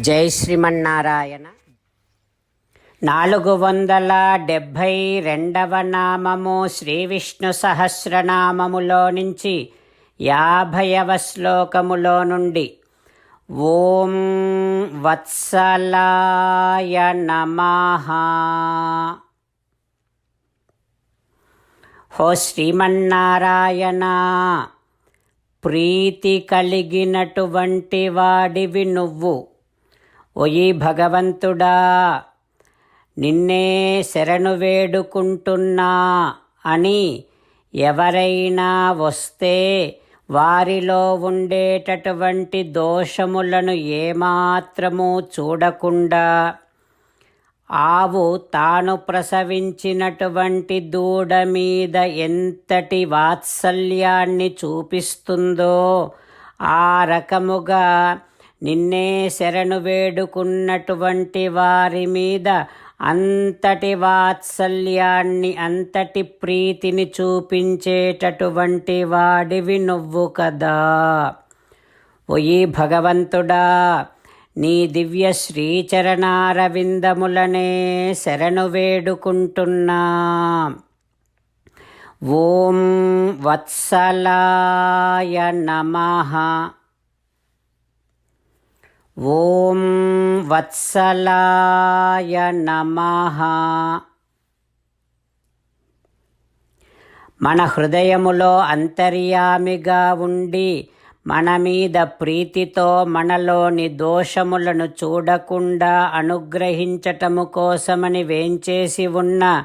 జై శ్రీమన్నారాయణ. నాలుగు వందల డెబ్భై రెండవ నామము శ్రీ విష్ణు సహస్రనామములో నుంచి యాభైవ శ్లోకములో నుండి ఓం వత్సలాయ నమః. హో శ్రీమన్నారాయణ ప్రీతి కలిగినటువంటి వాడివి నువ్వు. ఒయి భగవంతుడా నిన్నే శరణు వేడుకుంటున్నా అని ఎవరైనా వస్తే వారిలో ఉండేటటువంటి దోషములను ఏమాత్రము చూడకుండా ఆవు తాను ప్రసవించినటువంటి దూడ మీద ఎంతటి వాత్సల్యాన్ని చూపిస్తుందో ఆ రకముగా నిన్నే శరణు వేడుకున్నటువంటి వారి మీద అంతటి వాత్సల్యాన్ని అంతటి ప్రీతిని చూపించేటటువంటి వాడివి నువ్వు కదా. ఒయి భగవంతుడా నీ దివ్య శ్రీచరణారవిందములనే శరణు వేడుకుంటున్నా. ఓం వత్సలాయ నమః. ఓం వత్సలాయ నమః. మన హృదయములో అంతర్యామిగా ఉండి మన మీద ప్రీతితో మనలోని దోషములను చూడకుండా అనుగ్రహించటము కోసమని వేంచేసి ఉన్న